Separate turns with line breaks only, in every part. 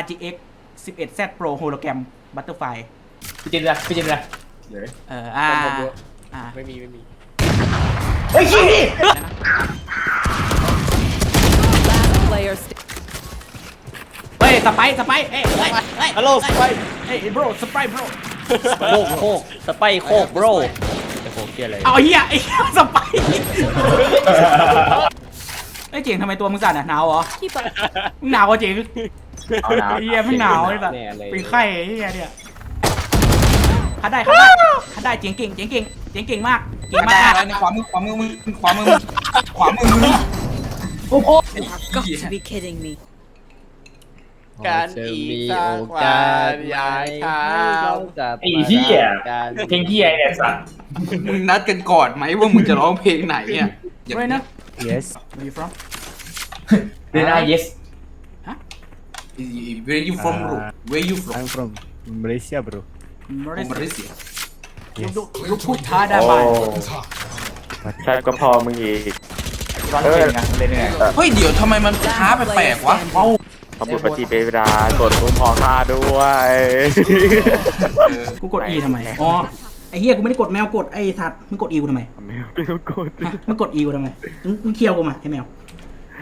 RGX 11Z Pro Hologram Butterfly
พี่จินละพี่จินละเดี๋ยว
เอออ่าอ่า
ไม่มีไม่มี
เฮ้ยขี้
Player st-
เฮ้ยสไปซ์สไปซ์เอ้ยเฮ้ยเฮ้ย
ฮัลโหลไป
เฮ้ย bro สไปซ์ bro
โคกโคกสไปโคกโบรแต่โคกเกียอะไร
เอาไอ้เหี้ยไอ้เหี้ยสไปซ์ไอ้ย เจ๋งทำไมตัวมึงสั่นอะหนาวเหรอ
keep up.
มึงหนาวเหรอเจ๋ง
เอาหนาว
ไอ้เหี้ยไม่หนาวเลยแบบ
แน่เลย
เป็นไข้ไอ้เหี้ยเนี่ยคัดได้คัดได้คัดได้เจ๋งเก่งเจ๋งเก่งเจ๋งเก่งมากเก่ง
มา
มาก
ได้แล้วนี่ขวามือขวามือมึงขวามือมึงขวามือมึง
โอ้โห
Got to be kidding me.
การอีกสร้างความอยากข้าว
ไอ้เหี้ย
การ
เพลงเหี้ยไอ้สัตว์
มึงนัดกันก่อนไหมว่ามึงจะร้องเพลงไหนอะอย่าง
ด้วยนะ
Yes,
Where you from
เรน่า yes
Where you from bro Where you from
I'm from Malaysia, bro.
Malaysia
ลูกลูกลูกพูดท้าได้ไหม
ใช่ก็พอมึงอีก
ร้องเพลงนะเล่นยังไง
เฮ้ยเดี๋ยวทำไมมันช้าแปลกๆวะ
เอ้า
ขบุปฏิเปเวลากดคุ้มพอค่าด้วย
กูกด E ทำไม อ๋อ ไอ้เหี้ยกูไม่ได้กดแมวกดไอ้สัตว์มึงกด E กูทำไม
ไม่ไม่ต้องกด
ฮะมึงกด E กูทำไมมึงมึงเคี่ยวกูมาไอ้แมว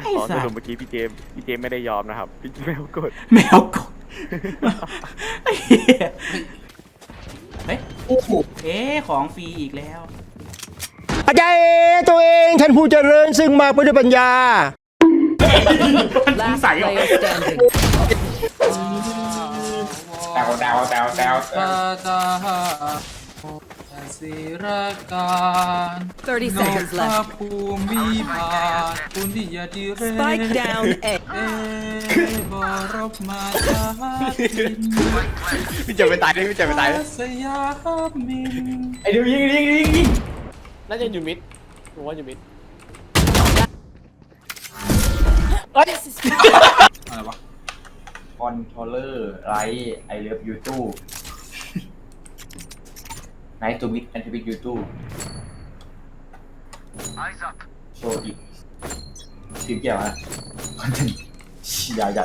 ไอ้
อ๋อส
สัต
รุป
ว์
เมื่อกี้พี่เจมส์พี่เจมส์ไม่ได้ยอมนะครับ พี่เจมส์กด
แมวกดไอ้เหี้ยเฮ้ย
โอ้โห
เอ๊ะของฟรีอีกแล้ว
อาจารย์ตัวเองท่านผู้เจริญซึ่งมาเพื่อด้วยปัญญา
Last
Sorry.
player standing.
ดาวดาวดาวดาว
ตาตา ศิรการ
30 seconds
พระ
left.
ภูมิบาทคุณที่ยาดีเร
Spike down A.
เอบรบมาจาทิน
พี่จะไปตายเลยพี่จะไปตายเลย
สยามิน
ไอ้เดี๋ยวยิงยิงยิงยิง
น่าจะอยู่มิดผมว่าอยู่มิด
อะไรวะ
คอนโทรลเลอร์ไรไอเลิฟยูทู บไนท์ทูมิดแอนทูมิดยูทูบโชว์อีกชื่อเกี่ยวนะคอนเทนต์อย่าอย่า